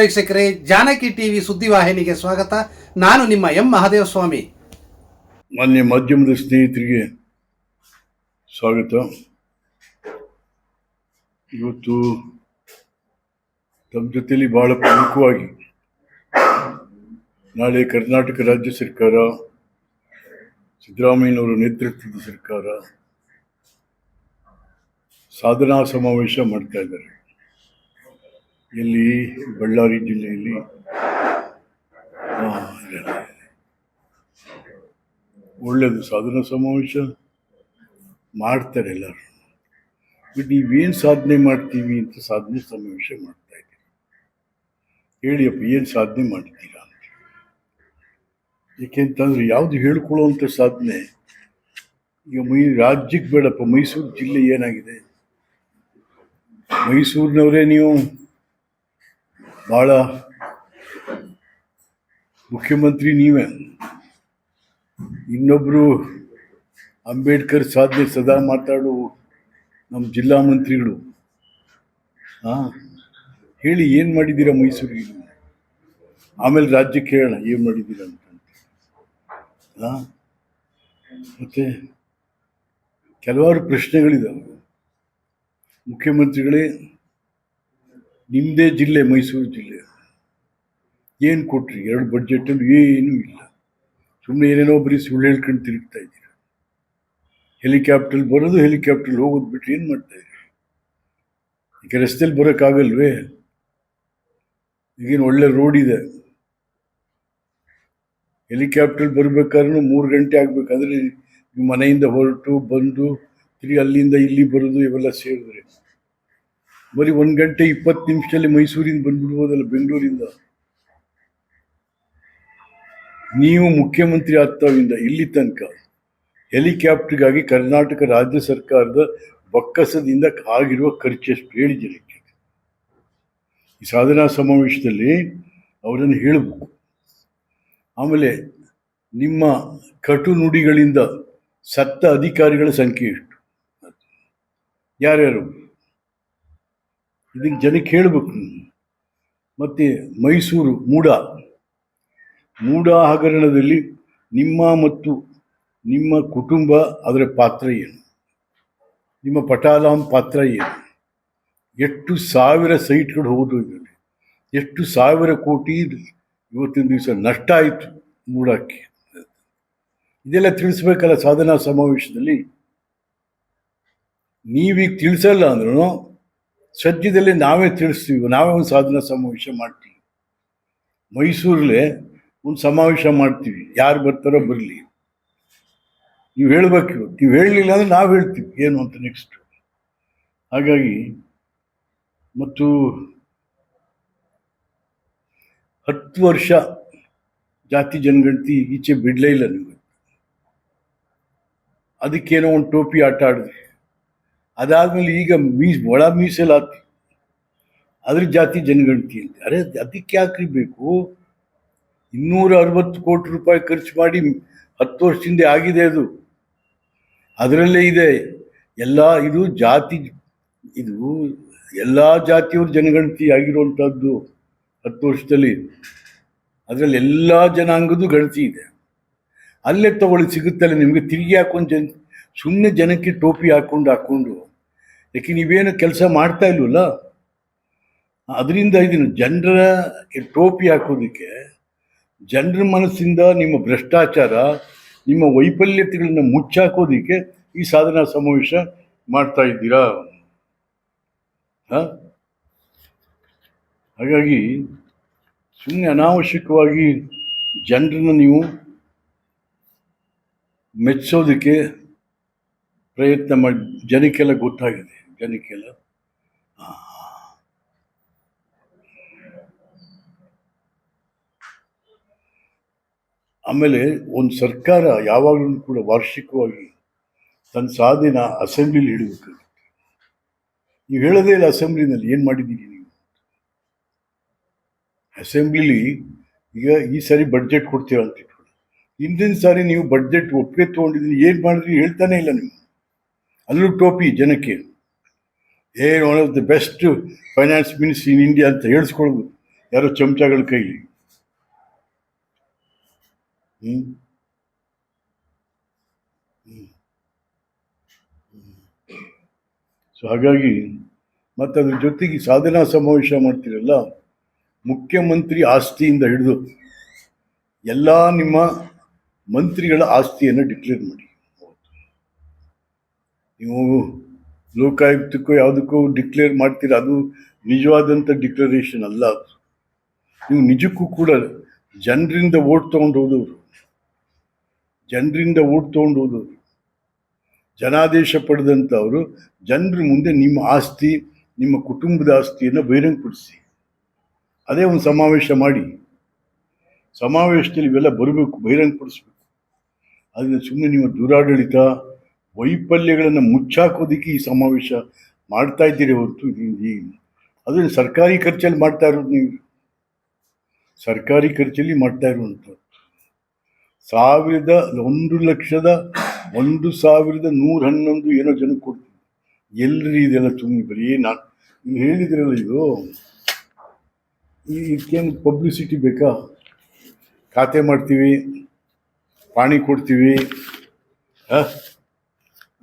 ವೀಕ್ಷಕರೇ, ಜಾನಕಿ ಟಿವಿ ಸುದ್ದಿವಾಹಿನಿಗೆ ಸ್ವಾಗತ. ನಾನು ನಿಮ್ಮ ಎಂ ಮಹಾದೇವ ಸ್ವಾಮಿ ಮಾನ್ಯ ಮಾಧ್ಯಮದ ಸ್ನೇಹಿತರಿಗೆ ಸ್ವಾಗತ. ಇವತ್ತು ತಮ್ಮ ಜೊತೆಯಲ್ಲಿ ಬಹಳ ಪ್ರಮುಖವಾಗಿ ನಾಳೆ ಕರ್ನಾಟಕ ರಾಜ್ಯ ಸರ್ಕಾರ, ಸಿದ್ದರಾಮಯ್ಯನವರ ನೇತೃತ್ವದ ಸರ್ಕಾರ ಸಾಧನಾ ಸಮಾವೇಶ ಮಾಡ್ತಾ ಇದ್ದಾರೆ. ಇಲ್ಲಿ ಬಳ್ಳಾರಿ ಜಿಲ್ಲೆಯಲ್ಲಿ. ಒಳ್ಳೆಯದು ಸಾಧನ ಸಮಾವೇಶ ಮಾಡ್ತಾರೆ ಎಲ್ಲರೂ. ಬಟ್ ನೀವೇನು ಸಾಧನೆ ಮಾಡ್ತೀವಿ ಅಂತ ಸಾಧನೆ ಸಮಾವೇಶ ಮಾಡ್ತಾ ಇದ್ದೀರಿ? ಹೇಳಿಯಪ್ಪ, ಏನು ಸಾಧನೆ ಮಾಡ್ತೀರಾ ಅಂತ. ಏಕೆಂತಂದ್ರೆ ಯಾವುದು ಹೇಳ್ಕೊಳ್ಳುವಂಥ ಸಾಧನೆ, ಈಗ ಮೈ ರಾಜ್ಯಕ್ಕೆ ಬೇಡಪ್ಪ, ಮೈಸೂರು ಜಿಲ್ಲೆ ಏನಾಗಿದೆ? ಮೈಸೂರಿನವರೇ ನೀವು ಭಾಳ ಮುಖ್ಯಮಂತ್ರಿ ನೀವೇ. ಇನ್ನೊಬ್ಬರು ಅಂಬೇಡ್ಕರ್ ಸಾಧನೆ ಸದಾ ಮಾತಾಡು ನಮ್ಮ ಜಿಲ್ಲಾ ಮಂತ್ರಿಗಳು. ಹಾಂ ಹೇಳಿ ಏನು ಮಾಡಿದ್ದೀರಾ ಮೈಸೂರಿಗೆ? ಆಮೇಲೆ ರಾಜ್ಯಕ್ಕೆ ಹೇಳೋಣ, ಏನು ಮಾಡಿದ್ದೀರಾ ಅಂತ ಹಾಂ ಮತ್ತು ಕೆಲವಾರು ಪ್ರಶ್ನೆಗಳಿದ್ದಾವೆ ಮುಖ್ಯಮಂತ್ರಿಗಳೇ ನಿಮ್ಮದೇ ಜಿಲ್ಲೆ, ಮೈಸೂರು ಜಿಲ್ಲೆ. ಏನು ಕೊಟ್ರಿ? ಎರಡು ಬಡ್ಜೆಟಲ್ಲಿ ಏನೂ ಇಲ್ಲ. ಸುಮ್ಮನೆ ಏನೇನೋ ಬರೀ ಸುಳ್ಳು ಹೇಳ್ಕೊಂಡು ತಿರುಗ್ತಾ ಇದ್ದೀರಿ? ಹೆಲಿಕಾಪ್ಟರ್ ಬರೋದು ಹೆಲಿಕಾಪ್ಟರ್ ಹೋಗೋದು ಬಿಟ್ಟರೆ ಏನು ಮಾಡ್ತಾ ಇದ್ದೀರಿ? ಈಗ ರಸ್ತೆಯಲ್ಲಿ ಬರೋಕ್ಕಾಗಲ್ವೇ? ಈಗೇನು ಒಳ್ಳೆ ರೋಡ್ ಇದೆ. ಹೆಲಿಕಾಪ್ಟರ್ ಬರಬೇಕಾದ್ರೂ ಮೂರು ಗಂಟೆ ಆಗಬೇಕಾದ್ರೆ ಮನೆಯಿಂದ ಹೊರಟು, ಬಂದು, ತಿರುಗಿ ಅಲ್ಲಿಂದ ಇಲ್ಲಿ ಬರೋದು, ಇವೆಲ್ಲ ಸೇರಿದ್ರೆ. ಬರೀ ಒಂದು ಗಂಟೆ ಇಪ್ಪತ್ತು ನಿಮಿಷದಲ್ಲಿ ಮೈಸೂರಿಂದ ಬಂದ್ಬಿಡ್ಬೋದಲ್ಲ, ಬೆಂಗಳೂರಿಂದ? ನೀವು ಮುಖ್ಯಮಂತ್ರಿ ಆಗ್ತಾವಿಂದ ಇಲ್ಲಿ ತನಕ ಹೆಲಿಕಾಪ್ಟರ್ಗಾಗಿ ಕರ್ನಾಟಕ ರಾಜ್ಯ ಸರ್ಕಾರದ ಬಕ್ಕಸದಿಂದ ಆಗಿರುವ ಖರ್ಚೆಷ್ಟು ಹೇಳಿ ಜನಕ್ಕೆ. ಈ ಸಾಧನಾ ಸಮಾವೇಶದಲ್ಲಿ ಅವರನ್ನು ಹೇಳಬೇಕು. ಆಮೇಲೆ ನಿಮ್ಮ ಕಟು ನುಡಿಗಳಿಂದ ಸತ್ತ ಅಧಿಕಾರಿಗಳ ಸಂಖ್ಯೆ ಎಷ್ಟು? ಯಾರ್ಯಾರು? ಇದಕ್ಕೆ ಜನಕ್ಕೆ ಹೇಳಬೇಕು ಮತ್ತು ಮೈಸೂರು ಮೂಡ. ಮೂಡ ಹಗರಣದಲ್ಲಿ ನಿಮ್ಮ ಮತ್ತು ನಿಮ್ಮ ಕುಟುಂಬ ಅದರ ಪಾತ್ರ ಏನು? ನಿಮ್ಮ ಪಟಾಲಾಂ ಪಾತ್ರ ಏನು? ಎಷ್ಟು ಸಾವಿರ ಸೈಟ್ಗಳು ಹೋದು ಇದರಲ್ಲಿ. ಎಷ್ಟು ಸಾವಿರ ಕೋಟಿ ಇವತ್ತಿನ ದಿವಸ ನಷ್ಟ ಆಯಿತು ಮೂಡಕ್ಕೆ. ಇದೆಲ್ಲ ತಿಳಿಸ್ಬೇಕಲ್ಲ ಸಾಧನಾ ಸಮಾವೇಶದಲ್ಲಿ? ನೀವೀಗ ತಿಳಿಸಲ್ಲ ಅಂದ್ರೂ ಸದ್ಯದಲ್ಲೇ ನಾವೇ ತಿಳಿಸ್ತೀವಿ, ನಾವೇ ಒಂದು ಸಾಧನ ಸಮಾವೇಶ ಮಾಡ್ತೀವಿ. ಮೈಸೂರಲ್ಲೇ ಒಂದು ಸಮಾವೇಶ ಮಾಡ್ತೀವಿ, ಯಾರು ಬರ್ತಾರೋ ಬರಲಿ. ನೀವು ಹೇಳಬೇಕು ನೀವು ಹೇಳಲಿಲ್ಲ ಅಂದರೆ ನಾವು ಹೇಳ್ತೀವಿ, ಏನು ಅಂತ ನೆಕ್ಸ್ಟ್ ಹಾಗಾಗಿ, ಮತ್ತು ಹತ್ತು ವರ್ಷ ಜಾತಿ ಜನಗಣತಿ ಈಚೆ ಬಿಡಲೇ ಇಲ್ಲ ನೀವು ಅದಕ್ಕೇನೋ ಒಂದು ಟೋಪಿ ಆಟ ಆಡಿದ್ರಿ ಅದಾದ್ಮೇಲೆ ಈಗ ಮೀಸ್, ಒಳ ಮೀಸಲಾತಿ. ಅದ್ರ ಜಾತಿ ಜನಗಣತಿ ಅಂತ. ಅರೆ, ಅದಕ್ಕೆ ಯಾಕ್ರಿ ಬೇಕು? ಇನ್ನೂರ ಅರವತ್ತು ಕೋಟಿ ರೂಪಾಯಿ ಖರ್ಚು ಮಾಡಿ ಹತ್ತು ವರ್ಷದಿಂದ ಆಗಿದೆ ಅದು. ಅದರಲ್ಲೇ ಇದೆ. ಎಲ್ಲ, ಇದು ಜಾತಿ, ಇದು ಎಲ್ಲ ಜಾತಿಯವ್ರ ಜನಗಣತಿ ಆಗಿರುವಂಥದ್ದು ಹತ್ತು ವರ್ಷದಲ್ಲಿ. ಅದರಲ್ಲಿ ಎಲ್ಲ ಜನಾಂಗದ್ದು ಗಣತಿ ಇದೆ. ಅಲ್ಲೇ ತಗೊಳ್ಳಿ, ಸಿಗುತ್ತಲ್ಲ ನಿಮಗೆ. ತಿರುಗಿ ಹಾಕೊಂಡು ಜನ ಸುಮ್ಮನೆ ಜನಕ್ಕೆ ಟೋಪಿ ಹಾಕೊಂಡು ಹಾಕೊಂಡು. ಯಾಕೆ ನೀವೇನು ಕೆಲಸ ಮಾಡ್ತಾ ಇಲ್ವಲ್ಲ? ಅದರಿಂದ ಇದನ್ನು ಜನರ ಟೋಪಿ ಹಾಕೋದಕ್ಕೆ ಜನರ ಮನಸ್ಸಿಂದ ನಿಮ್ಮ ಭ್ರಷ್ಟಾಚಾರ, ನಿಮ್ಮ ವೈಫಲ್ಯತೆಗಳನ್ನು ಮುಚ್ಚಾಕೋದಕ್ಕೆ ಈ ಸಾಧನಾ ಸಮಾವೇಶ ಮಾಡ್ತಾ ಇದ್ದೀರಾ? ಹಾಗಾಗಿ ಸುಮ್ಮನೆ ಅನಾವಶ್ಯಕವಾಗಿ ಜನರನ್ನು ನೀವು ಮೆಚ್ಚೋದಕ್ಕೆ ಪ್ರಯತ್ನ ಮಾಡಿ, ಜನಕ್ಕೆಲ್ಲ ಗೊತ್ತಾಗಿದೆ. ಜನಕ್ಕೆಲ್ಲ. ಆಮೇಲೆ ಒಂದು ಸರ್ಕಾರ ಯಾವಾಗಲೂ ಕೂಡ ವಾರ್ಷಿಕವಾಗಿ ತನ್ನ ಸಾಧನೆ ಅಸೆಂಬ್ಲಿಲಿ ಇಡಬೇಕಾಗುತ್ತೆ. ನೀವು ಹೇಳೋದೇ ಇಲ್ಲ ಅಸೆಂಬ್ಲಿನಲ್ಲಿ ಏನು ಮಾಡಿದ್ದೀರಿ ನೀವು? ಅಸೆಂಬ್ಲಿಲಿ ಈಗ ಈ ಸಾರಿ ಬಡ್ಜೆಟ್ ಕೊಡ್ತೀರ ಅಂತ ಇಟ್ಕೊಳ್ಳಿ. ಹಿಂದಿನ ಸಾರಿ ನೀವು ಬಡ್ಜೆಟ್ ಒಪ್ಪಿಗೆ ತೊಗೊಂಡಿದ್ದೀನಿ, ಏನು ಮಾಡಿದ್ರಿ ಹೇಳ್ತಾನೆ ಇಲ್ಲ ನೀವು. ಅಲ್ಲೂ ಟೋಪಿ ಜನಕ್ಕೆ. ಏನು one of the best finance minister in India ಅಂತ ಹೇಳಿಸ್ಕೊಳ್ಳೋದು. ಯಾರೋ ಚಮಚಗಳ ಕೈಲಿ ಹ್ಞೂ ಸೊ ಹಾಗಾಗಿ ಮತ್ತು ಅದ್ರ ಜೊತೆಗೆ ಸಾಧನಾ ಸಮಾವೇಶ ಮಾಡ್ತೀರಲ್ಲ, ಮುಖ್ಯಮಂತ್ರಿ ಆಸ್ತಿಯಿಂದ ಹಿಡಿದು ಎಲ್ಲ ನಿಮ್ಮ ಮಂತ್ರಿಗಳ ಆಸ್ತಿಯನ್ನು ಡಿಕ್ಲೇರ್ ಮಾಡಿ. ನೀವು ಲೋಕಾಯುಕ್ತಕ್ಕೂ ಯಾವುದಕ್ಕೂ ಡಿಕ್ಲೇರ್ ಮಾಡ್ತೀರ, ಅದು ನಿಜವಾದಂಥ ಡಿಕ್ಲರೇಷನ್ ಅಲ್ಲ ಅದು. ನೀವು ನಿಜಕ್ಕೂ ಕೂಡ ಜನರಿಂದ ಓಟ್ ತೊಗೊಂಡು ಹೋದವರು. ಜನರಿಂದ ಓಟ್ ತೊಗೊಂಡು ಹೋದವರು. ಜನಾದೇಶ ಪಡೆದಂಥವರು ಜನರ ಮುಂದೆ ನಿಮ್ಮ ಆಸ್ತಿ, ನಿಮ್ಮ ಕುಟುಂಬದ ಆಸ್ತಿಯನ್ನು ಬಹಿರಂಗಪಡಿಸಿ. ಅದೇ ಒಂದು ಸಮಾವೇಶ ಮಾಡಿ. ಸಮಾವೇಶದಲ್ಲಿ ಇವೆಲ್ಲ ಬರಬೇಕು, ಬಹಿರಂಗಪಡಿಸ್ಬೇಕು. ಅದನ್ನು ಸುಮ್ಮನೆ ನಿಮ್ಮ ದುರಾಡಳಿತ ವೈಫಲ್ಯಗಳನ್ನು ಮುಚ್ಚಾಕೋದಕ್ಕೆ ಈ ಸಮಾವೇಶ ಮಾಡ್ತಾ ಇದ್ದೀರಿ ಹೊರತು ಅದನ್ನು ಸರ್ಕಾರಿ ಖರ್ಚಲ್ಲಿ ಮಾಡ್ತಾ ಇರೋದು ನೀವು. ಸರ್ಕಾರಿ ಖರ್ಚಲ್ಲಿ ಮಾಡ್ತಾ ಇರುವಂಥದ್ದು ಸಾವಿರದ ಒಂದು ಲಕ್ಷದ ಒಂದು ಸಾವಿರದ ನೂರ ಹನ್ನೊಂದು ಏನೋ ಜನಕ್ಕೆ ಕೊಡ್ತೀವಿ. ಎಲ್ಲರಿ ಇದೆಲ್ಲ ತುಂಬಿ ಬರೀ ನಾನು ನೀವು ಹೇಳಿದ್ರಲ್ಲ ಇದು. ಇದಕ್ಕೇನು ಪಬ್ಲಿಸಿಟಿ ಬೇಕಾ? ಖಾತೆ ಮಾಡ್ತೀವಿ, ಪಾಣಿ ಕೊಡ್ತೀವಿ ಆ?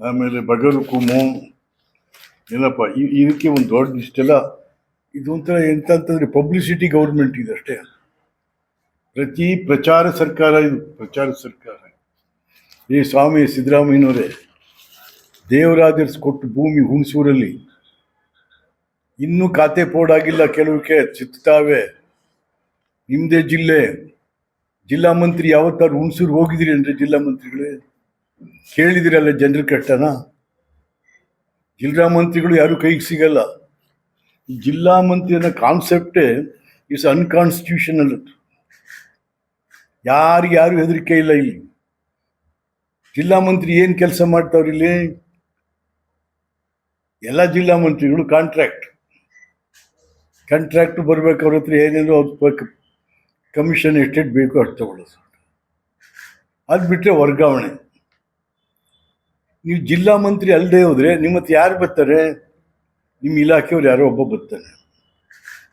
ಆಮೇಲೆ ಬಗರು ಕುಮು. ಏನಪ್ಪ ಇದಕ್ಕೆ ಒಂದು ದೊಡ್ಡ ಇಷ್ಟೆಲ್ಲ ಇದೊಂಥರ ಎಂತ ಅಂತಂದರೆ ಪಬ್ಲಿಸಿಟಿ ಗೌರ್ಮೆಂಟ್ ಇದೆ ಅಷ್ಟೇ. ಪ್ರತಿ ಪ್ರಚಾರ ಸರ್ಕಾರ ಇದು, ಪ್ರಚಾರ ಸರ್ಕಾರ. ಈ ಸ್ವಾಮಿ ಸಿದ್ದರಾಮಯ್ಯನವರೇ, ದೇವರಾಜರ್ಸ್ ಕೊಟ್ಟು ಭೂಮಿ ಹುಣಸೂರಲ್ಲಿ. ಇನ್ನೂ ಖಾತೆ ಪೋಡಾಗಿಲ್ಲ ಕೆಲವಕ್ಕೆ ಚಿತ್ತಾವೆ ನಿಮ್ಮದೇ ಜಿಲ್ಲೆ. ಜಿಲ್ಲಾ ಮಂತ್ರಿ ಯಾವತ್ತಾದ್ರು ಹುಣಸೂರು ಹೋಗಿದ್ದೀರಿ ಅಂದರೆ ಜಿಲ್ಲಾ ಮಂತ್ರಿಗಳೇ? ಕೇಳಿದಿರಲ್ಲ ಜನರ ಕಟ್ಟನ? ಜಿಲ್ಲಾ ಮಂತ್ರಿಗಳು ಯಾರು ಕೈಗೆ ಸಿಗಲ್ಲ. ಜಿಲ್ಲಾ ಮಂತ್ರಿ ಅನ್ನೋ ಕಾನ್ಸೆಪ್ಟೇ ಇಸ್ ಅನ್ಕಾನ್ಸ್ಟಿಟ್ಯೂಷನಲ್ ಯಾರಿಗೆ ಯಾರು ಹೆದರಿಕೆ ಇಲ್ಲ ಇಲ್ಲಿ. ಜಿಲ್ಲಾ ಮಂತ್ರಿ ಏನು ಕೆಲಸ ಮಾಡ್ತಾವ್ರಿ ಇಲ್ಲಿ? ಎಲ್ಲ ಜಿಲ್ಲಾ ಮಂತ್ರಿಗಳು ಕಾಂಟ್ರಾಕ್ಟ್ ಕಾಂಟ್ರಾಕ್ಟ್ ಬರ್ಬೇಕು ಅವ್ರ ಹತ್ರ ಏನೇನೋ ಕಮಿಷನ್ ಎಷ್ಟೆಷ್ಟು ಬೇಕೋ ಅಷ್ಟು ತಗೊಳ್ಳೋದು. ಅದು ಬಿಟ್ಟರೆ ವರ್ಗಾವಣೆ. ನೀವು ಜಿಲ್ಲಾ ಮಂತ್ರಿ ಅಲ್ಲದೆ ಹೋದರೆ ನಿಮ್ಮ ಹತ್ರ ಯಾರು ಬರ್ತಾರೆ? ನಿಮ್ಮ ಇಲಾಖೆಯವ್ರು ಯಾರೋ ಒಬ್ಬ ಬರ್ತಾನೆ.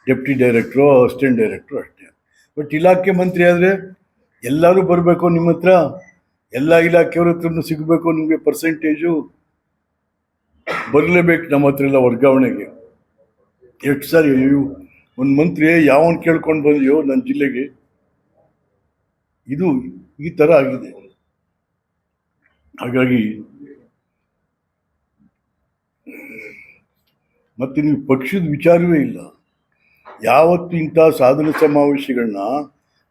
ಡೆಪ್ಟಿ ಡೈರೆಕ್ಟ್ರು ಅಸಿಸ್ಟೆಂಟ್ ಡೈರೆಕ್ಟ್ರು ಅಷ್ಟೇ. ಬಟ್ ಇಲಾಖೆ ಮಂತ್ರಿ ಆದರೆ ಎಲ್ಲರೂ ಬರಬೇಕು ನಿಮ್ಮ ಹತ್ರ. ಎಲ್ಲ ಇಲಾಖೆಯವ್ರ ಹತ್ರನೂ ಸಿಗಬೇಕು ನಿಮಗೆ ಪರ್ಸೆಂಟೇಜು ಬರಲೇಬೇಕು ನಮ್ಮ ಹತ್ರ ಎಲ್ಲ ವರ್ಗಾವಣೆಗೆ. ಎಷ್ಟು ಸಾರಿ ಅಯ್ಯೋ, ಒಂದು ಮಂತ್ರಿ ಯಾವನ್ ಕೇಳ್ಕೊಂಡು ಬಂದ್ಯೋ ನನ್ನ ಜಿಲ್ಲೆಗೆ. ಇದು ಈ ಥರ ಆಗಿದೆ. ಹಾಗಾಗಿ ಮತ್ತೆ ನೀವು ಪಕ್ಷದ ವಿಚಾರವೇ ಇಲ್ಲ. ಯಾವತ್ತು ಇಂಥ ಸಾಧನ ಸಮಾವೇಶಗಳನ್ನ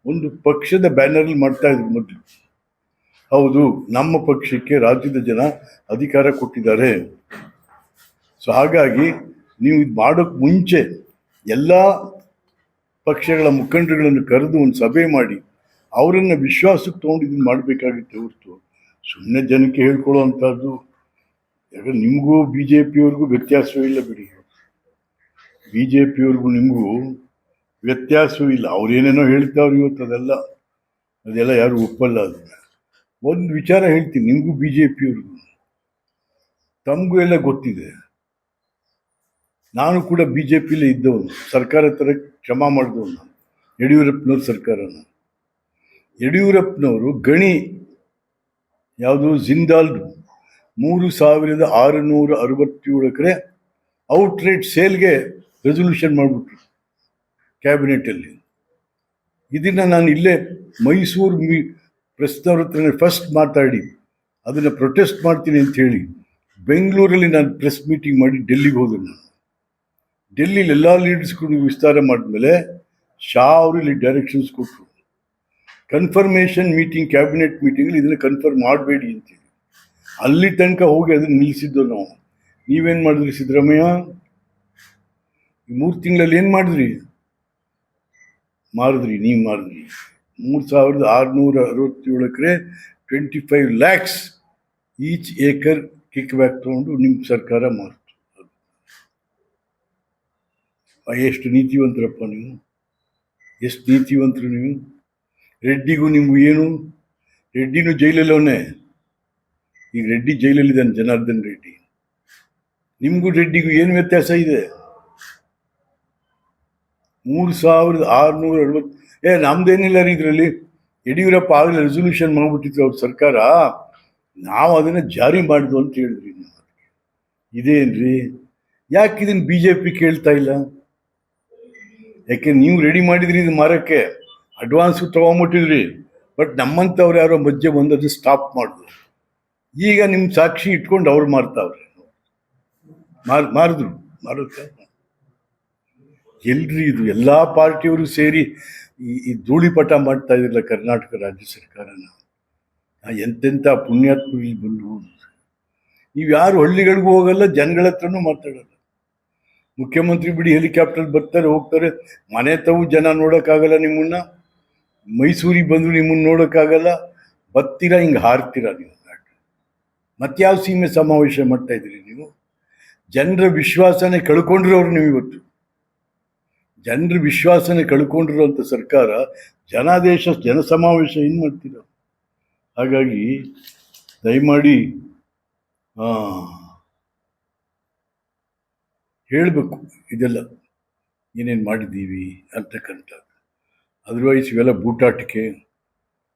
ಒಂದು ಪಕ್ಷದ ಬ್ಯಾನರಲ್ಲಿ ಮಾಡ್ತಾ ಇದ್ರು ಮೊದಲು. ಹೌದು, ನಮ್ಮ ಪಕ್ಷಕ್ಕೆ ರಾಜ್ಯದ ಜನ ಅಧಿಕಾರ ಕೊಟ್ಟಿದ್ದಾರೆ. ಸೊ ಹಾಗಾಗಿ ನೀವು ಇದು ಮಾಡೋಕ್ಕೆ ಮುಂಚೆ ಎಲ್ಲ ಪಕ್ಷಗಳ ಮುಖಂಡರುಗಳನ್ನು ಕರೆದು ಒಂದು ಸಭೆ ಮಾಡಿ, ಅವರನ್ನು ವಿಶ್ವಾಸಕ್ಕೆ ತೊಗೊಂಡು ಇದನ್ನು ಮಾಡಬೇಕಾಗುತ್ತೆ ಹೊರತು. ಸುಮ್ಮನೆ ಜನಕ್ಕೆ ಹೇಳ್ಕೊಳ್ಳೋ ಅಂಥದ್ದು. ಯಾಕಂದ್ರೆ ನಿಮಗೂ ಬಿ ಜೆ ಪಿಯವ್ರಿಗೂ ವ್ಯತ್ಯಾಸವೇ ಇಲ್ಲ ಬಿಡಿ. ಬಿ ಜೆ ಪಿಯವ್ರಿಗೂ ನಿಮಗೂ ವ್ಯತ್ಯಾಸವೂ ಇಲ್ಲ. ಅವ್ರೇನೇನೋ ಹೇಳ್ತಾವ್ರು ಇವತ್ತು ಅದೆಲ್ಲ ಅದೆಲ್ಲ ಯಾರು ಒಪ್ಪಲ್ಲ ಅದನ್ನ. ಒಂದು ವಿಚಾರ ಹೇಳ್ತೀನಿ, ನಿಮಗೂ ಬಿ ಜೆ ಪಿಯವ್ರಿಗೂ ತಮಗೂ ಎಲ್ಲ ಗೊತ್ತಿದೆ. ನಾನು ಕೂಡ ಬಿ ಜೆ ಪಿಲೇ ಇದ್ದವನು, ಸರ್ಕಾರ ಥರ ಕ್ಷಮಾ ಮಾಡಿದವನು ನಾನು, ಯಡಿಯೂರಪ್ಪನವ್ರ ಸರ್ಕಾರನ ಯಡಿಯೂರಪ್ಪನವರು ಗಣಿ, ಯಾವುದು ಜಿಂದಾಲ್ದು ಮೂರು ಸಾವಿರದ ಆರುನೂರ ಅರವತ್ತೇಳು ಎಕರೆ ಔಟ್ರೇಟ್ ಸೇಲ್ಗೆ ರೆಸೊಲ್ಯೂಷನ್ ಮಾಡಿಬಿಟ್ರು ಕ್ಯಾಬಿನೆಟಲ್ಲಿ. ಇದನ್ನು ನಾನು ಇಲ್ಲೇ ಮೈಸೂರು ಮೀ ಪ್ರೆಸ್ನವ್ರ ಹತ್ರನೇ ಫಸ್ಟ್ ಮಾತಾಡಿ, ಅದನ್ನು ಪ್ರೊಟೆಸ್ಟ್ ಮಾಡ್ತೀನಿ ಅಂತ ಹೇಳಿ ಬೆಂಗಳೂರಲ್ಲಿ ನಾನು ಪ್ರೆಸ್ ಮೀಟಿಂಗ್ ಮಾಡಿ ಡೆಲ್ಲಿಗೆ ಹೋದೆ ನಾನು. ಡೆಲ್ಲಿಲಿ ಎಲ್ಲ ಲೀಡರ್ಸ್ಗಳು ವಿಸ್ತಾರ ಮಾಡಿದ್ಮೇಲೆ ಶಾ ಅವರು ಇಲ್ಲಿ ಡೈರೆಕ್ಷನ್ಸ್ ಕೊಟ್ಟರು ಕನ್ಫರ್ಮೇಷನ್ ಮೀಟಿಂಗ್ ಕ್ಯಾಬಿನೆಟ್ ಮೀಟಿಂಗಲ್ಲಿ ಇದನ್ನು ಕನ್ಫರ್ಮ್ ಮಾಡಬೇಡಿ ಅಂತೇಳಿ ಅಲ್ಲಿ ತನಕ ಹೋಗಿ ಅದನ್ನು ನಿಲ್ಲಿಸಿದ್ದು ನಾವು. ನೀವೇನು ಮಾಡಿದ್ರಿ ಸಿದ್ದರಾಮಯ್ಯ? ಮೂರು ತಿಂಗಳಲ್ಲಿ ಏನು ಮಾಡಿದ್ರಿ? ಮಾರಿದ್ರಿ, ನೀವು ಮಾರಿದ್ರಿ. ಮೂರು ಸಾವಿರದ ಆರುನೂರ ಅರವತ್ತೇಳು ಎಕರೆ twenty five lakhs each acre kickback ತೊಗೊಂಡು ನಿಮ್ಮ ಸರ್ಕಾರ ಮಾರಿತು. ಎಷ್ಟು ನೀತಿವಂತರಪ್ಪ ನೀವು? ಎಷ್ಟು ನೀತಿವಂತರು ನೀವು? ರೆಡ್ಡಿಗೂ ನಿಮಗೂ ಏನು? ರೆಡ್ಡಿನೂ ಜೈಲಲ್ಲವನೇ? ಈಗ ರೆಡ್ಡಿ ಜೈಲಲ್ಲಿದ್ದಾನೆ ಜನಾರ್ದನ್ ರೆಡ್ಡಿ. ನಿಮಗೂ ರೆಡ್ಡಿಗೂ ಏನು ವ್ಯತ್ಯಾಸ ಇದೆ? ಮೂರು ಸಾವಿರದ ಆರುನೂರ ಅರವತ್ತು ಏ, ನಮ್ದೇನಿಲ್ಲ ರೀ ಇದರಲ್ಲಿ. ಯಡಿಯೂರಪ್ಪ ಆಗಲೇ ರೆಸೊಲ್ಯೂಷನ್ ಮಾಡಿಬಿಟ್ಟಿದ್ರು ಅವ್ರ ಸರ್ಕಾರ. ನಾವು ಅದನ್ನು ಜಾರಿ ಮಾಡಿದ್ವು ಅಂತ ಹೇಳಿದ್ರಿ ಇದೇನ್ರಿ? ಯಾಕೆ ಇದನ್ನು ಬಿ ಜೆ ಪಿ ಕೇಳ್ತಾ ಇಲ್ಲ? ಯಾಕೆ ನೀವು ರೆಡಿ ಮಾಡಿದ್ರಿ ಇದು ಮಾರಕ್ಕೆ? ಅಡ್ವಾನ್ಸ್ ತೊಗೊಂಬಿಟ್ಟಿದ್ರಿ. ಬಟ್ ನಮ್ಮಂಥವ್ರು ಯಾರೋ ಮಧ್ಯೆ ಬಂದು ಅದು ಸ್ಟಾಪ್ ಮಾಡಿದ್ರು ಈಗ ನಿಮ್ಮ ಸಾಕ್ಷಿ ಇಟ್ಕೊಂಡು ಅವ್ರು ಮಾರ್ತಾವ್ರೆ. ಮಾರ್ ಮಾರಿದ್ರು. ಮಾರುತ್ತೆ? ಎಲ್ರಿ ಇದು ಎಲ್ಲ ಪಾರ್ಟಿಯವರು ಸೇರಿ ಈ ಈ ಧೂಳಿಪಟ ಮಾಡ್ತಾ ಇದ್ರಲ್ಲ ಕರ್ನಾಟಕ ರಾಜ್ಯ ಸರ್ಕಾರನ ಎಂತೆಂಥ ಇಲ್ಲಿ ಬಂದು ನೀವು ಯಾರು ಹಳ್ಳಿಗಳಿಗೂ ಹೋಗಲ್ಲ, ಜನಗಳ ಹತ್ರನೂ ಮಾತಾಡಲ್ಲ. ಮುಖ್ಯಮಂತ್ರಿ ಬಿಡಿ ಹೆಲಿಕಾಪ್ಟರ್ ಬರ್ತಾರೆ, ಹೋಗ್ತಾರೆ, ಮನೆ ತಾವು ಜನ ನೋಡೋಕ್ಕಾಗಲ್ಲ ನಿಮ್ಮನ್ನ, ಮೈಸೂರಿಗೆ ಬಂದ್ರು ನಿಮ್ಮನ್ನ ನೋಡೋಕ್ಕಾಗಲ್ಲ, ಬತ್ತೀರಾ ಹಿಂಗೆ ಹಾರ್ತೀರ ನೀವು ಮತ್ಯಾವ ಸೀಮೆ ಸಮಾವೇಶ ಮಾಡ್ತಾ ಇದ್ದೀರಿ ನೀವು? ಜನರ ವಿಶ್ವಾಸನೆ ಕಳ್ಕೊಂಡಿರೋರು ನೀವು ಇವತ್ತು. ಜನರ ವಿಶ್ವಾಸನೆ ಕಳ್ಕೊಂಡಿರುವಂಥ ಸರ್ಕಾರ ಜನಾದೇಶ, ಜನಸಮಾವೇಶ ಏನು ಮಾಡ್ತೀರ? ಹಾಗಾಗಿ ದಯಮಾಡಿ ಹೇಳಬೇಕು ಇದೆಲ್ಲ. ಏನೇನು ಮಾಡಿದ್ದೀವಿ ಅಂತಕ್ಕಂಥದ್ದು ಅದರ್ವೈಸ್ ಇವೆಲ್ಲ ಬೂಟಾಟಿಕೆ,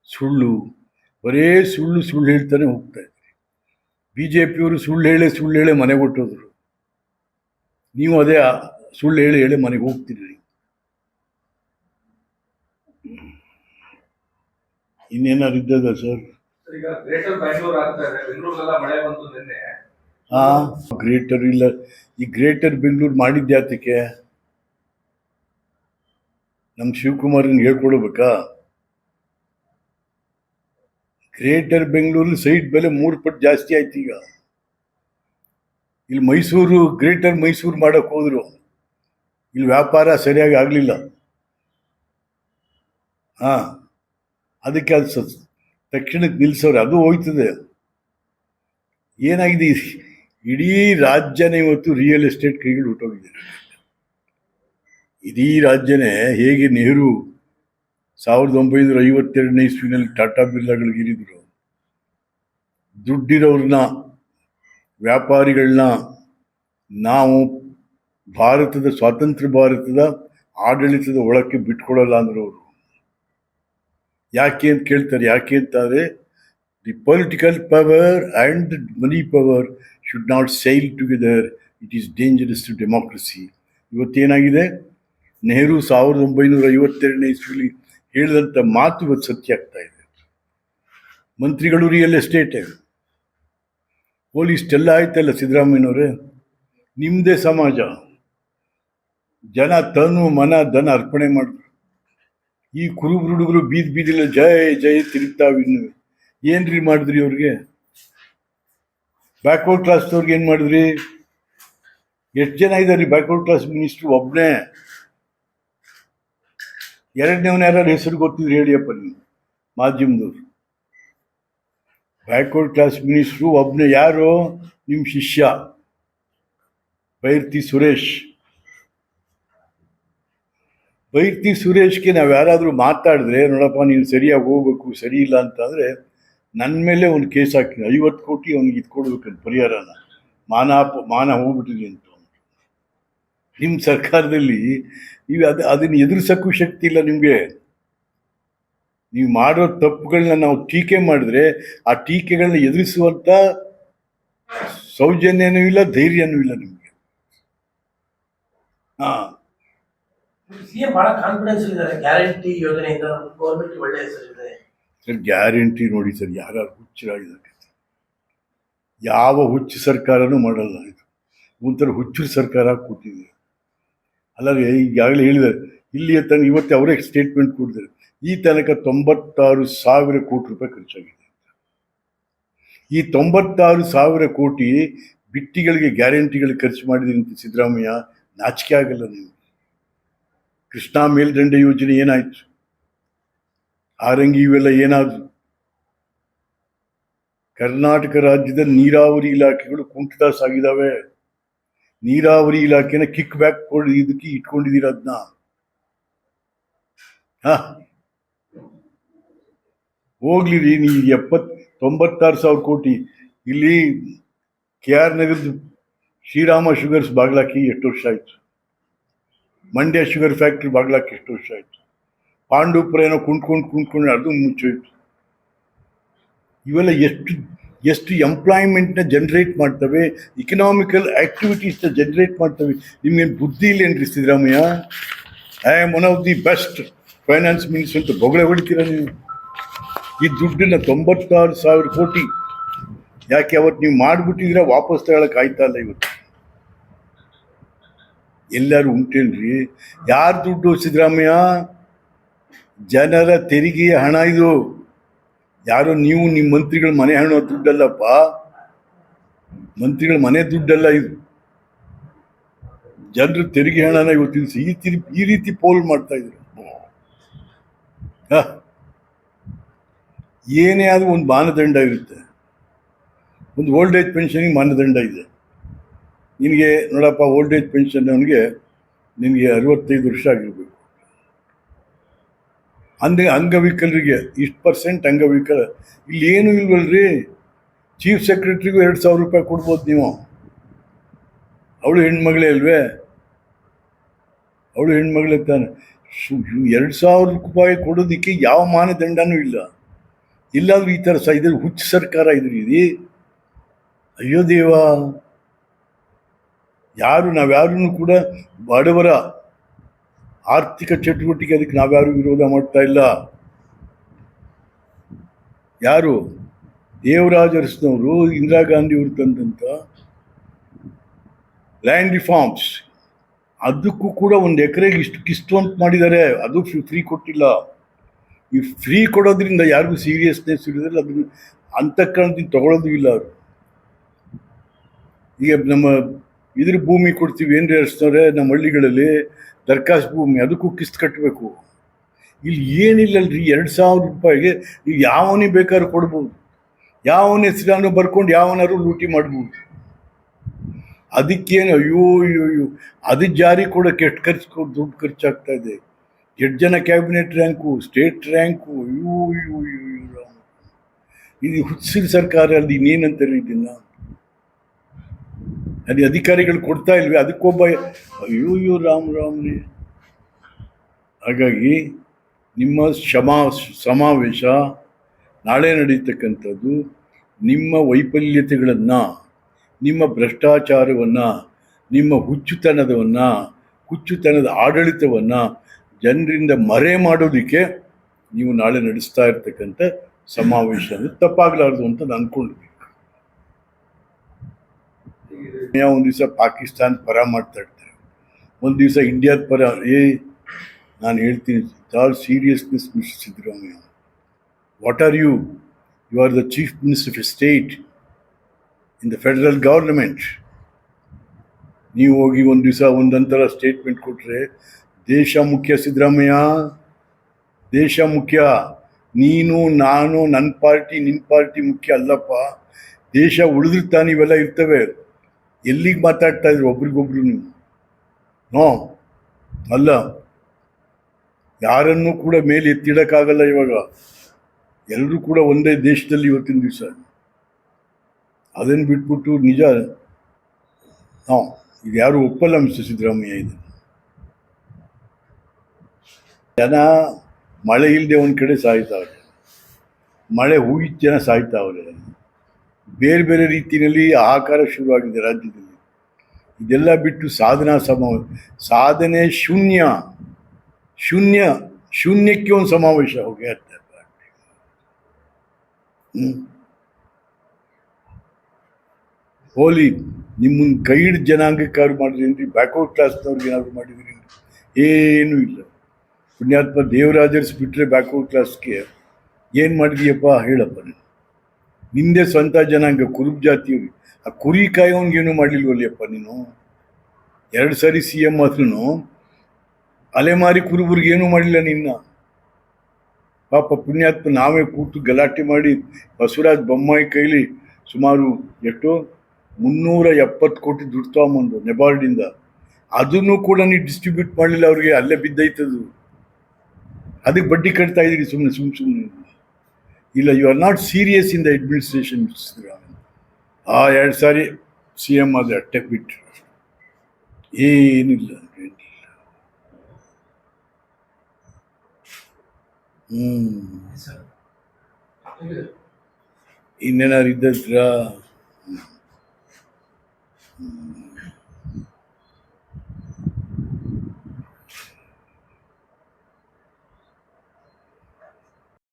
ಸುಳ್ಳು, ಬರೇ ಸುಳ್ಳು ಸುಳ್ಳು ಹೇಳ್ತಾನೆ ಹೋಗ್ತಾ ಇದ್ರಿ. ಬಿ ಜೆ ಪಿಯವರು ಸುಳ್ಳು ಹೇಳೇ ಸುಳ್ಳು ಹೇಳೇ ಮನೆ ಹೊಟ್ಟೋದ್ರು ನೀವು ಅದೇ ಸುಳ್ಳು ಹೇಳಿ ಹೇಳಿ ಮನೆಗೆ ಹೋಗ್ತೀರಿ. ಇನ್ನೇನಾದ್ರು ಇದ್ದದ ಸರ್? ಹಾ ಗ್ರೇಟರ್ ಇಲ್ಲ. ಈ ಗ್ರೇಟರ್ ಬೆಂಗಳೂರು ಮಾಡಿದ್ಯಾತಕ್ಕೆ ನಮ್ಮ ಶಿವಕುಮಾರನ್ ಹೇಳ್ಕೊಡ್ಬೇಕಾ? ಗ್ರೇಟರ್ ಬೆಂಗಳೂರಲ್ಲಿ ಸೈಟ್ ಬೆಲೆ ಮೂರು ಪಟ್ಟು ಜಾಸ್ತಿ ಆಯ್ತು ಈಗ. ಇಲ್ಲಿ ಮೈಸೂರು ಗ್ರೇಟರ್ ಮೈಸೂರು ಮಾಡಕ್ ಹೋದ್ರು. ಇಲ್ಲಿ ವ್ಯಾಪಾರ ಸರಿಯಾಗಿ ಆಗಲಿಲ್ಲ. ಹಾಂ, ಅದಕ್ಕೆ ಅದು ತಕ್ಷಣಕ್ಕೆ ನಿಲ್ಸೋರು ಅದು ಹೋಯ್ತದೆ. ಏನಾಗಿದೆ ಇಡೀ ರಾಜ್ಯನೇ ಇವತ್ತು ರಿಯಲ್ ಎಸ್ಟೇಟ್ ಕೈಗಳು ಹುಟ್ಟೋಗಿದೆ. ಇಡೀ ರಾಜ್ಯನೇ ಹೇಗೆ ನೆಹರು ಸಾವಿರದ ಒಂಬೈನೂರ ಐವತ್ತೆರಡನೇ ಇಸ್ವಿನಲ್ಲಿ ಟಾಟಾ ಬಿರ್ಲಾಗಳಿಗೆ ಇರಿದ್ರು ದುಡ್ಡಿರೋರನ್ನ ವ್ಯಾಪಾರಿಗಳನ್ನ ನಾವು ಭಾರತದ ಸ್ವಾತಂತ್ರ್ಯ ಭಾರತದ ಆಡಳಿತದ ಒಳಕ್ಕೆ ಬಿಟ್ಕೊಡಲ್ಲ ಅಂದರು ಅವರು. ಯಾಕೆ ಅಂತ ಕೇಳ್ತಾರೆ, ಯಾಕೆ ಅಂತಾರೆ the political power and money power should not sail together it is dangerous to democracy ಇವತ್ತೇನಾಗಿದೆ? Nehru ಸಾವಿರದ ಒಂಬೈನೂರ ಐವತ್ತೆರಡನೇ ಇಸ್ವಿಲಿ ಹೇಳಿದಂಥ ಮಾತು ಇವತ್ತು ಸತ್ಯ ಆಗ್ತಾ ಇದೆ. ಮಂತ್ರಿಗಳು ರಿಯಲ್ ಎಸ್ಟೇಟ್ ಪೊಲೀಸ್ ಎಲ್ಲ ಆಯ್ತಲ್ಲ ಸಿದ್ದರಾಮಯ್ಯನವರೇ? ನಿಮ್ಮದೇ ಸಮಾಜ. ಜನ ತನು ಮನ ಧನ ಅರ್ಪಣೆ ಮಾಡಿದ್ರು ಈ ಕುರುಬ್ರು ಹುಡುಗರು ಬೀದಿ ಬೀದಿಲ್ಲ ಜಯ ಜಯ ತಿರುಗ್ತಾವ ಇನ್ನು ಏನ್ರಿ ಮಾಡಿದ್ರಿ ಅವ್ರಿಗೆ? ಬ್ಯಾಕ್ವರ್ಡ್ ಕ್ಲಾಸ್ದವ್ರಿಗೆ ಏನು ಮಾಡಿದ್ರಿ? ಎಷ್ಟು ಜನ ಇದ್ದಾರೆ ಬ್ಯಾಕ್ವರ್ಡ್ ಕ್ಲಾಸ್ ಮಿನಿಸ್ಟ್ರು ಒಬ್ಬನೇ ಎರಡನೇವನ ಯಾರು ಹೆಸರು ಗೊತ್ತಿದ್ರು ಹೇಳಿಯಪ್ಪ ನೀವು ಮಾಧ್ಯಮದವ್ರು. ಬ್ಯಾಕ್ವರ್ಡ್ ಕ್ಲಾಸ್ ಮಿನಿಸ್ಟ್ರು ಒಬ್ಬನೇ ಯಾರು? ನಿಮ್ಮ ಶಿಷ್ಯ. ಬೈರ್ತಿ ಸುರೇಶ್. ಬೈರ್ತಿ ಸುರೇಶ್ಗೆ ನಾವು ಯಾರಾದರೂ ಮಾತಾಡಿದ್ರೆ, ನೋಡಪ್ಪ, ನೀನು ಸರಿಯಾಗಿ ಹೋಗ್ಬೇಕು, ಸರಿ ಇಲ್ಲ ಅಂತಂದರೆ ನನ್ನ ಮೇಲೆ ಒಂದು ಕೇಸ್ ಹಾಕಿ ಐವತ್ತು ಕೋಟಿ ಅವ್ನಿಗೆ ಇದು ಕೊಡ್ಬೇಕಂತ ಪರಿಹಾರನ. ಮಾನ ಮಾನ ಹೋಗ್ಬಿಟ್ಟಿದೆ ಅಂತ ನಿಮ್ಮ ಸರ್ಕಾರದಲ್ಲಿ ನೀವು ಅದು, ಅದನ್ನು ಎದುರಿಸೋಕ್ಕೂ ಶಕ್ತಿ ಇಲ್ಲ ನಿಮಗೆ. ನೀವು ಮಾಡೋ ತಪ್ಪುಗಳನ್ನ ನಾವು ಟೀಕೆ ಮಾಡಿದ್ರೆ, ಆ ಟೀಕೆಗಳನ್ನ ಎದುರಿಸುವಂಥ ಸೌಜನ್ಯನೂ ಇಲ್ಲ, ಧೈರ್ಯನೂ ಇಲ್ಲ ನಿಮಗೆ. ಹಾಂ. ಗ್ಯಾರಂಟಿ ಸರ್, ಗ್ಯಾರಂಟಿ ನೋಡಿ ಸರ್, ಯಾರು ಹುಚ್ಚರಾಗಿದ್ದಾರೆ? ಯಾವ ಹುಚ್ಚು ಸರ್ಕಾರನೂ ಮಾಡಲ್ಲ ಇದು. ಒಂಥರ ಹುಚ್ಚು ಸರ್ಕಾರ ಕೊಟ್ಟಿದೆ. ಅಲ್ಲದೆ ಈಗಾಗಲೇ ಹೇಳಿದ್ದಾರೆ ಇಲ್ಲಿಯ ತನಕ ಇವತ್ತೇ ಅವರೇ ಸ್ಟೇಟ್ಮೆಂಟ್ ಕೊಟ್ಟಿದ್ದಾರೆ. ಈ ತನಕ ತೊಂಬತ್ತಾರು ಸಾವಿರ ಕೋಟಿ ರೂಪಾಯಿ ಖರ್ಚಾಗಿದೆ ಈ ತೊಂಬತ್ತಾರು ಸಾವಿರ ಕೋಟಿ ಬಿಟ್ಟಿಗಳಿಗೆ ಗ್ಯಾರಂಟಿಗಳಿಗೆ ಖರ್ಚು ಮಾಡಿದ್ದೀನಿ ಅಂತ ಸಿದ್ದರಾಮಯ್ಯ ನಾಚಿಕೆ ಆಗಲ್ಲ ನೀವು. ಕೃಷ್ಣಾ ಮೇಲ್ದಂಡೆ ಯೋಜನೆ ಏನಾಯ್ತು? ಆರಂಗಿ ಇವೆಲ್ಲ ಏನಾದ್ರು? ಕರ್ನಾಟಕ ರಾಜ್ಯದ ನೀರಾವರಿ ಇಲಾಖೆಗಳು ಕುಂಠಿತ ಆಗಿದ್ದಾವೆ. ನೀರಾವರಿ ಇಲಾಖೆನ ಕಿಕ್ ಬ್ಯಾಕ್ ಕೊಡಿ, ಇದಕ್ಕೆ ಇಟ್ಕೊಂಡಿದ್ದೀರ ಅದನ್ನ ಹಾ. ಹೋಗ್ಲಿ ರೀ ನೀವು ಎಪ್ಪತ್, ತೊಂಬತ್ತಾರು ಸಾವಿರ ಕೋಟಿ. ಇಲ್ಲಿ ಕೆ ಆರ್ ನಗರದ ಶ್ರೀರಾಮ ಶುಗರ್ಸ್ ಬಾಗ್ಲಾಕಿ ಎಷ್ಟು ವರ್ಷ ಆಯ್ತು? ಮಂಡ್ಯ ಶುಗರ್ ಫ್ಯಾಕ್ಟ್ರಿ ಬಾಗ್ಲಾಕ್ ಎಷ್ಟು ವರ್ಷ ಆಯ್ತು? ಪಾಂಡುಪುರ ಏನೋ ಕುಂಡ್ಕೊಂಡು ಕುಂಡ್ಕೊಂಡು ಅದು ಮುಚ್ಚೋಯ್ತು. ಇವೆಲ್ಲ ಎಷ್ಟು ಎಷ್ಟು ಎಂಪ್ಲಾಯ್ಮೆಂಟ್ನ ಜನ್ರೇಟ್ ಮಾಡ್ತವೆ ಇಕನಾಮಿಕಲ್ ಆ್ಯಕ್ಟಿವಿಟೀಸ್ನ ಜನ್ರೇಟ್ ಮಾಡ್ತವೆ, ನಿಮ್ಗೇನು ಬುದ್ಧಿ ಇಲ್ಲೇನ್ರಿ Siddaramaiah? I am one of the best finance minister ಅಂತ ಬೊಗಳೆ ಹೊಡಿತೀರ ನೀವು? ಈ ದುಡ್ಡನ್ನ ತೊಂಬತ್ತಾರು ಸಾವಿರ ಕೋಟಿ, ಯಾಕೆ ಅವತ್ತು ನೀವು ಮಾಡಿಬಿಟ್ಟಿದ್ರೆ ವಾಪಸ್ ತಗೊಳಕ್ಕೆ ಆಯ್ತಾ ಇಲ್ಲ ಇವತ್ತು? ಎಲ್ಲರೂ ಉಂಟೇನ್ರಿ. ಯಾರು ದುಡ್ಡು ಸಿದ್ದರಾಮಯ್ಯ? ಜನರ ತೆರಿಗೆ ಹಣ ಇದು. ಯಾರೋ ನೀವು ನಿಮ್ಮ ಮಂತ್ರಿಗಳ ಮನೆ ಹಣ ದುಡ್ಡಲ್ಲಪ್ಪ. ಮಂತ್ರಿಗಳ ಮನೆ ದುಡ್ಡಲ್ಲ ಇದು. ಜನರ ತೆರಿಗೆ ಹಣನ ಇವತ್ತು ಇದು ಈ ತಿರು, ಈ ರೀತಿ ಪೋಲ್ ಮಾಡ್ತಾ ಇದ್ರು. ಏನೇ ಆದ್ರೂ ಒಂದು ಮಾನದಂಡ ಇರುತ್ತೆ. ಒಂದು ಓಲ್ಡ್ ಏಜ್ ಪೆನ್ಷನಿಗೆ ಮಾನದಂಡ ಇದೆ. ನಿನಗೆ ನೋಡಪ್ಪ ಓಲ್ಡ್ ಏಜ್ ಪೆನ್ಷನ್ ಅವನಿಗೆ ನಿನಗೆ ಅರವತ್ತೈದು ವರ್ಷ ಆಗಿರಬೇಕು. ಅಂದರೆ ಅಂಗವಿಕಲರಿಗೆ ಇಷ್ಟು ಪರ್ಸೆಂಟ್ ಅಂಗವಿಕಲ. ಇಲ್ಲಿ ಏನು ಇಲ್ವಲ್ರಿ? ಚೀಫ್ ಸೆಕ್ರೆಟ್ರಿಗೂ ಎರಡು ಸಾವಿರ ರೂಪಾಯಿ ಕೊಡ್ಬೋದು ನೀವು. ಅವಳು ಹೆಣ್ಮಗಳೇ ಅಲ್ವೇ? ಅವಳು ಹೆಣ್ಮಗಳೇ ತಾನೆ. ಎರಡು ಸಾವಿರ ರೂಪಾಯಿ ಕೊಡೋದಕ್ಕೆ ಯಾವ ಮಾನದಂಡನೂ ಇಲ್ಲ. ಇಲ್ಲಾದರೂ ಈ ಥರ ಸಹ ಇದ್ರೆ ಹುಚ್ಚು ಸರ್ಕಾರ ಇದ್ರಿ ಇದು ಅಯ್ಯೋ ದೇವ. ಯಾರು ನಾವ್ಯಾರೂ ಕೂಡ ಬಡವರ ಆರ್ಥಿಕ ಚಟುವಟಿಕೆ ಅದಕ್ಕೆ ನಾವ್ಯಾರು ವಿರೋಧ ಮಾಡ್ತಾ ಇಲ್ಲ. ಯಾರು? ದೇವರಾಜ ಅರಸಿನವರು ಇಂದಿರಾ ಗಾಂಧಿ ಅವರು ತಂದಂತ ಲ್ಯಾಂಡ್ ರಿಫಾರ್ಮ್ಸ್ ಅದಕ್ಕೂ ಕೂಡ ಒಂದು ಎಕರೆಗೆ ಇಷ್ಟು ಕಿಸ್ತು ಅಂತ ಮಾಡಿದ್ದಾರೆ. ಅದು ಫ್ರೀ ಕೊಟ್ಟಿಲ್ಲ. ಈ ಫ್ರೀ ಕೊಡೋದ್ರಿಂದ ಯಾರಿಗೂ ಸೀರಿಯಸ್ನೆಸ್ ಇರೋದಿಲ್ಲ. ಅದನ್ನು ಅಂತಃಕರಣದಿಂದ ತಗೊಳ್ಳೋದು ಇಲ್ಲ ಅವರು. ಈಗ ನಮ್ಮ ಇದ್ರ ಭೂಮಿ ಕೊಡ್ತೀವಿ, ಏನು ಅರ್ಸ್ತವ್ರೆ ನಮ್ಮ ಹಳ್ಳಿಗಳಲ್ಲಿ ದರ್ಖಾಸ್ ಭೂಮಿ, ಅದಕ್ಕೂ ಕಿಸ್ತ್ ಕಟ್ಟಬೇಕು ಇಲ್ಲಿ ಏನಿಲ್ಲಲ್ರಿ, ಎರಡು ಸಾವಿರ ರೂಪಾಯಿಗೆ ನೀವು ಯಾವನೇ ಬೇಕಾದ್ರೂ ಕೊಡ್ಬೋದು. ಯಾವನ ಹೆಸರನ್ನು ಬರ್ಕೊಂಡು ಯಾವನಾರು ಲೂಟಿ ಮಾಡ್ಬೋದು. ಅದಕ್ಕೇನು ಅಯ್ಯೋ ಅಯ್ಯೋ ಅಯ್ಯೋ, ಅದು ಜಾರಿ ಕೊಡೋಕೆ ಎಷ್ಟು ಖರ್ಚು ದುಡ್ಡು ಖರ್ಚಾಗ್ತಾ ಇದೆ. ಎಷ್ಟು ಜನ ಕ್ಯಾಬಿನೆಟ್ ರ್ಯಾಂಕು, ಸ್ಟೇಟ್ ರ್ಯಾಂಕು, ಅಯ್ಯೋ ಅಯ್ಯೋ ಅಯ್ಯೋ ಅಯ್ಯೋ ಇದು ಹುಚ್ಚಿನ ಸರ್ಕಾರ ಅಲ್ಲಿ ಇನ್ನೇನಂತಾರೆ ಇದನ್ನ ಅದು ಅಧಿಕಾರಿಗಳು ಕೊಡ್ತಾ ಇಲ್ವೇ? ಅದಕ್ಕೊಬ್ಬ ಅಯ್ಯೋ ಅಯ್ಯೋ, ರಾಮ್ ರಾಮ್ನೇ ಹಾಗಾಗಿ ನಿಮ್ಮ ಶಮಾ ಸಮಾವೇಶ ನಾಳೆ ನಡೀತಕ್ಕಂಥದ್ದು, ನಿಮ್ಮ ವೈಫಲ್ಯತೆಗಳನ್ನು, ನಿಮ್ಮ ಭ್ರಷ್ಟಾಚಾರವನ್ನು, ನಿಮ್ಮ ಹುಚ್ಚುತನದವನ್ನು, ಹುಚ್ಚುತನದ ಆಡಳಿತವನ್ನು ಜನರಿಂದ ಮರೆ ಮಾಡೋದಕ್ಕೆ ನೀವು ನಾಳೆ ನಡೆಸ್ತಾ ಇರ್ತಕ್ಕಂಥ ಸಮಾವೇಶ ತಪ್ಪಾಗಲಾರ್ದು ಅಂತ ನಾನು ಅನ್ಕೊಂಡಿದ್ದೀನಿ. ಒಂದು ದಿವಸ ಪಾಕಿಸ್ತಾನ ಪರ ಮಾಡ್ತಾ ಇರ್ತಾರೆ. ಒಂದು ದಿವಸ ಇಂಡಿಯಾದ ಪರ, ಏ, ನಾನು ಹೇಳ್ತೀನಿ all seriousness mister Siddaramaiah what are you you are the chief minister of state in the federal government ನೀವು ಹೋಗಿ ಒಂದು ದಿವಸ ಒಂದಂತರ ಸ್ಟೇಟ್ಮೆಂಟ್ ಕೊಟ್ಟರೆ ದೇಶ ಮುಖ್ಯ ಸಿದ್ದರಾಮಯ್ಯ, ದೇಶ ಮುಖ್ಯ. ನೀನು, ನಾನು ನನ್ನ ಪಾರ್ಟಿ ನಿನ್ನ ಪಾರ್ಟಿ ಮುಖ್ಯ ಅಲ್ಲಪ್ಪ. ದೇಶ ಉಳಿದ್ರೆ ಇವೆಲ್ಲ ಇರ್ತವೆ. ಎಲ್ಲಿಗೆ ಮಾತಾಡ್ತಾ ಇದ್ರು ಒಬ್ರಿಗೊಬ್ರು ನೋ. ಅಲ್ಲ. ಯಾರನ್ನೂ ಕೂಡ ಮೇಲೆ ಎತ್ತಿಡಕ್ಕಾಗಲ್ಲ ಇವಾಗ. ಎಲ್ಲರೂ ಕೂಡ ಒಂದೇ ದೇಶದಲ್ಲಿ ಇವತ್ತಿನ ದಿವಸ. ಅದನ್ನು ಬಿಟ್ಬಿಟ್ಟು ನಿಜ. ಹಾಂ ಇದು ಯಾರು ಒಪ್ಪಲ್ಲ ಮಿಸ್ಟರ್ ಸಿದ್ದರಾಮಯ್ಯ ಇದು. ಜನ ಮಳೆ ಇಲ್ಲದೆ ಒಂದು ಕಡೆ ಸಾಯ್ತಾವ್ರೆ ಮಳೆ ಹೂಯಿದ ಜನ ಸಾಯ್ತಾವ್ರೆ ಬೇರೆ ಬೇರೆ ರೀತಿಯಲ್ಲಿ ಆಕಾರ ಶುರುವಾಗಿದೆ ರಾಜ್ಯದಲ್ಲಿ. ಇದೆಲ್ಲ ಬಿಟ್ಟು ಸಾಧನಾ ಸಮಾವೇಶ ಸಾಧನೆ ಶೂನ್ಯ ಶೂನ್ಯ, ಶೂನ್ಯಕ್ಕೆ ಒಂದು ಸಮಾವೇಶ ಹೋಗಿ ಹ್ಞೂ ಹೋಲಿ, ನಿಮ್ಮನ್ನ ಕೈ ಹಿಡಿದು ಜನಾಂಗಕ್ಕಾದ್ರು ಮಾಡಿದ್ರಿ ಬ್ಯಾಕ್ವರ್ಡ್ ಕ್ಲಾಸ್ನವ್ರಿಗೆ ಏನಾದ್ರು ಮಾಡಿದ್ರಿ ಏನೂ ಇಲ್ಲ. ಪುಣ್ಯಾತ್ಮ ದೇವರಾಜರ್ಸ್ ಬಿಟ್ಟರೆ ಬ್ಯಾಕ್ವರ್ಡ್ ಕ್ಲಾಸ್ಗೆ ಏನು ಮಾಡಿದೀಯಪ್ಪ ಹೇಳಪ್ಪ ನೀನು. ನಿಂದೆ ಸ್ವಂತ ಜನಾಂಗ, ಕುರುಬ್ ಜಾತಿ. ಆ ಕುರಿ ಕಾಯೋನ್ಗೇನು ಮಾಡಲಿಲ್ವಲ್ಲಪ್ಪ ನೀನು? ಎರಡು ಸಾರಿ ಸಿ ಎಂ ಆದ್ರೂ ಅಲೆಮಾರಿ ಕುರುಬರಿಗೆ ಏನೂ ಮಾಡಿಲ್ಲ ನಿನ್ನ? ಪಾಪ ಪುಣ್ಯಾತ್ಮ ನಾವೇ ಕೂತು ಗಲಾಟೆ ಮಾಡಿ ಬಸವರಾಜ್ ಬೊಮ್ಮಾಯಿ ಕೈಲಿ ಸುಮಾರು ಎಷ್ಟು? ಮುನ್ನೂರ ಎಪ್ಪತ್ತು ಕೋಟಿ ದುಡ್ಡು ತಗೊಂಬಂದು ನೆಬಾರ್ಡಿಂದ ಅದನ್ನು ಕೂಡ ನೀವು ಡಿಸ್ಟ್ರಿಬ್ಯೂಟ್ ಮಾಡಲಿಲ್ಲ ಅವ್ರಿಗೆ, ಅಲ್ಲೇ ಬಿದ್ದೈತದು. ಅದಕ್ಕೆ ಬಡ್ಡಿ ಕಟ್ತಾ ಇದ್ದೀರಿ ಸುಮ್ಮನೆ ಸುಮ್ಮನೆ ಸುಮ್ಮನೆ இல்லை you are not serious in the administration ಆ ಎರಡು ಸಾರಿ ಸಿ ಎಮ್ ಆದರೆ ಅಟ್ಟೆ ಬಿಟ್ಟರು ಏನಿಲ್ಲ ಏನಿಲ್ಲ ಹ್ಞೂ ಇನ್ನೇನಾದ್ರು ಇದ್ದಿದ್ರಾ ಹ್ಞೂ